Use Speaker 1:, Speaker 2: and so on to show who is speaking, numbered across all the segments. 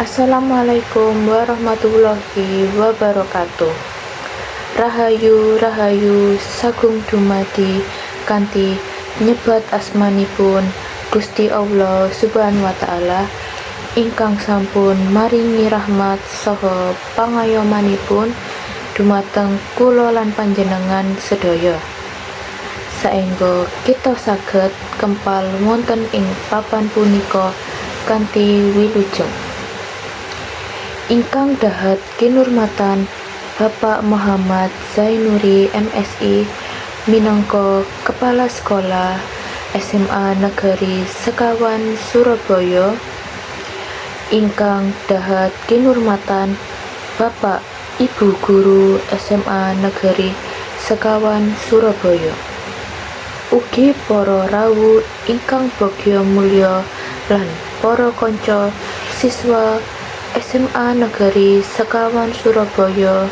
Speaker 1: Assalamualaikum warahmatullahi wabarakatuh. Rahayu Rahayu Sagung dumadi kanthi nyebat asmanipun Gusti Allah Subhanahu wa taala ingkang sampun maringi rahmat saha pangayomanipun dumateng kula lan panjenengan sedaya. Saengga kita saged kempal wonten ing papan punika kanthi wilujeng. Ingkang dahat kinurmatan Bapak Muhammad Zainuri MSI minangka Kepala Sekolah SMA Negeri Sekawan Surabaya. Ingkang dahat kinurmatan Bapak Ibu Guru SMA Negeri Sekawan Surabaya. Ugi para rawuh ingkang bagya mulya lan para kanca siswa SMA Negeri Sekawan Surabaya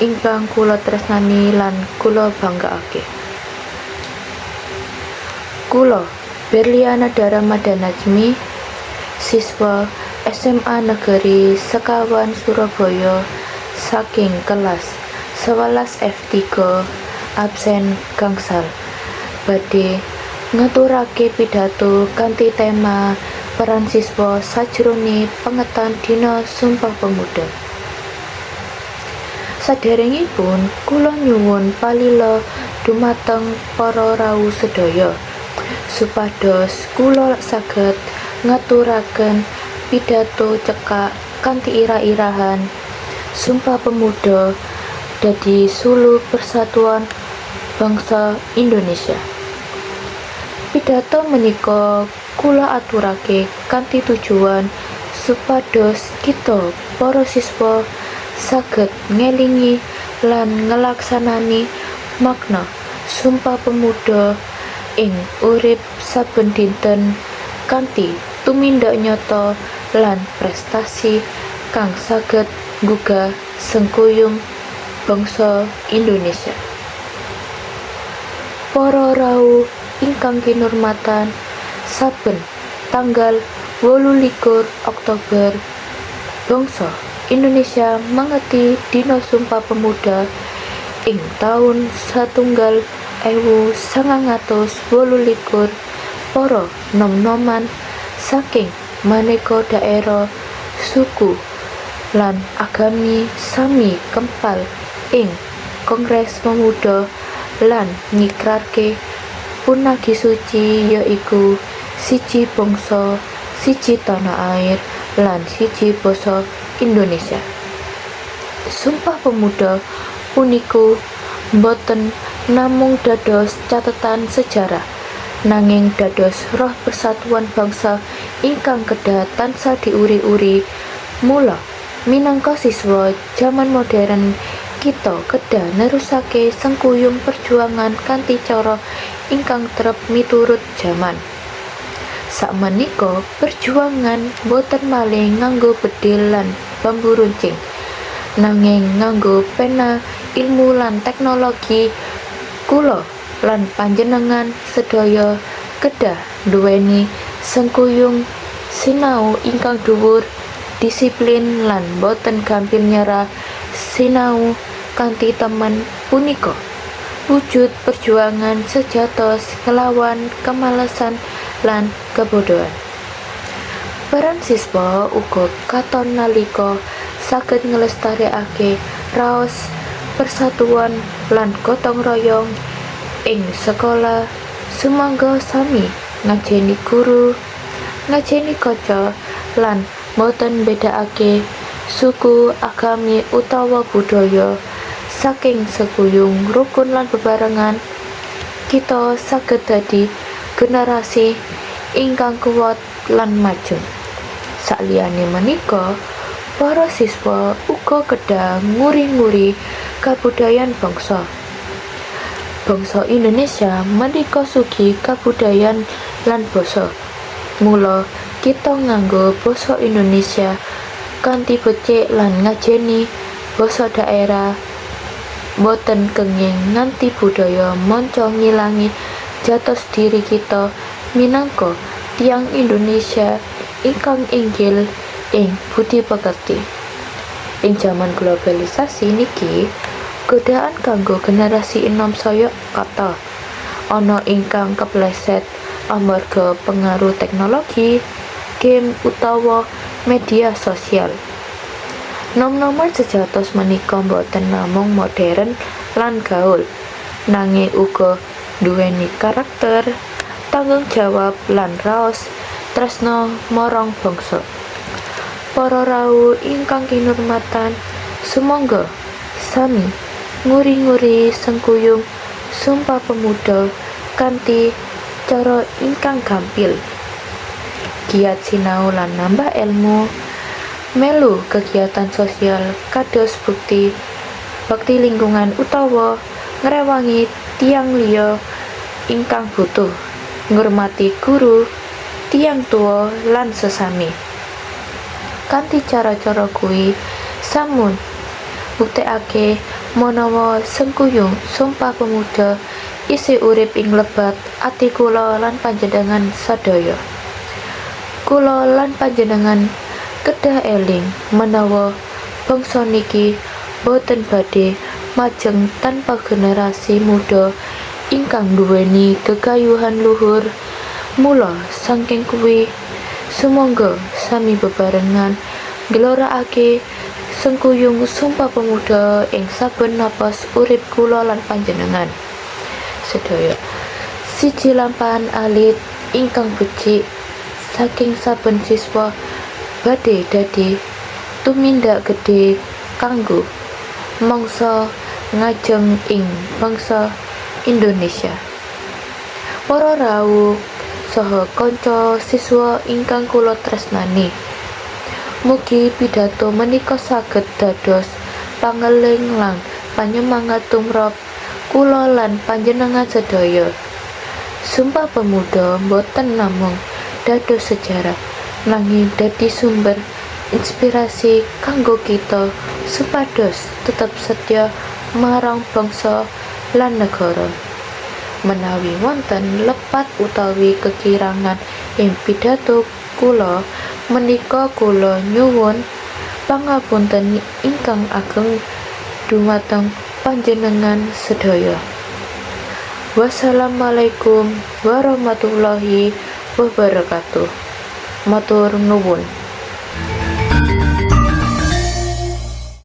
Speaker 1: ingkang kula tresnani lan kula banggakake. Kula Berliana Daramada Najmi siswa SMA Negeri Sekawan Surabaya saking kelas 11 F3 absen gangsal badhe ngaturake pidato kanthi tema peran siswa sajrone pengetan Dina Sumpah Pemuda. Saderengipun kula nyuwun palila dumateng para rawuh sedaya supados kula saged ngaturaken pidato cekak kanthi ira-irahan Sumpah Pemuda dadi sulu persatuan bangsa Indonesia. Pidato menika kula aturake kanthi tujuan supados kita para siswa saged ngelingi lan ngelaksanani makna Sumpah Pemuda ing urip saben dinten kanthi tumindak nyata lan prestasi kang saged nggugah sengkuyung bangsa Indonesia. Para rawuh ingkang kinurmatan saben tanggal 28 Oktober bangsa Indonesia mangeti Dina Sumpah Pemuda ing taun satunggal ewu sangang atus wolulikur para nom-noman saking maneka daerah suku lan agami sami kempal ing Kongres Pemuda lan nyikrarke punagi suci yaiku siji bangsa siji tanah air lan siji basa Indonesia Sumpah Pemuda puniku boten namung dados catatan sejarah nanging dados roh persatuan bangsa ingkang kedah tansah diuri-uri mula minangka siswa zaman modern kita kedah nerusake sengkuyung perjuangan kanthi cara ingkang trep miturut jaman. Sakmenika perjuangan boten malih nganggo bedil lan bambu runcing, nanging nganggo pena ilmu lan teknologi kula lan panjenengan sedaya kedah duweni sengkuyung sinau ingkang dhuwur disiplin lan boten gampil nyerah sinau kanthi temen punika. Wujud perjuangan sejatos kelawan kemalasan lan kebodohan. Peran siswa uga katon nalika saged ngelestarekake raos persatuan lan gotong royong ing sekolah sumangga sami ngajeni guru ngajeni kaca lan boten bedakake suku agami utawa budaya saking sekuyung rukun lan bebarengan kita saged dadi generasi ingkang kuat lan maju. Sakliyane menika para siswa uga kedah nguri-nguri kabudayan bangsa. Bangsa Indonesia menika sugi kabudayan lan basa. Mula kita nganggo basa Indonesia kanthi becik lan ngajeni basa daerah boten kenging nganti budaya monco ngilangi jatos diri kita minangka tiang Indonesia ingkang inggil ing budi pekerti. Ing jaman globalisasi niki, godaan kanggo generasi enom saya kata ana ingkang kepleset amarga pengaruh teknologi, game utawa media sosial. Nom-nomor sejatos menika boten namung modern lan gaul, nanging uga duweni karakter, tanggung jawab lan raos tresno marang bangsa. Para rawuh ingkang kinurmatan, sumangga sami nguri-nguri sengkuyung Sumpah Pemuda kanthi cara ingkang gampil. Giat sinau lan nambah ilmu, melu kegiatan sosial kados bukti bakti lingkungan utawa ngrewangi tiang liya ingkang butuh. Ngurmati guru tiang tua lan sesami. Kanthi cara-cara kuwi samun buktekake menawa sengkuyung sumpah pemuda isi urip ing lebat ati kula lan panjenengan sadaya. Kula lan panjenengan kedah eling menawa bangsa niki boten badhe majeng tanpa generasi muda ingkang duweni gegayuhan luhur. Mula saking kuwi sumangga sami bebarengan nglorakake sengkuyung sumpah pemuda ing saben napas urip kula lan panjenengan. Sedaya siji lampahan alit ingkang becik saking saben siswa badhe dadi tumindak gedhe kanggo mangsa ngajeng ing bangsa Indonesia para rawuh saha kanca siswa ingkang kula tresnani Mugi pidato menika saged dados pangeling lan panyemangat tumrap kula lan panjenengan sedaya. Sumpah Pemuda boten namung dados sejarah nanging dadi sumber inspirasi kanggo kita supados tetap setia marang bangsa lan negara. Menawi wonten lepat utawi kekirangan ing pidato kula menika kula nyuwun pangapunten ingkang ageng dumateng panjenengan sedaya. Wassalamualaikum warahmatullahi wabarakatuh. Matur nuwun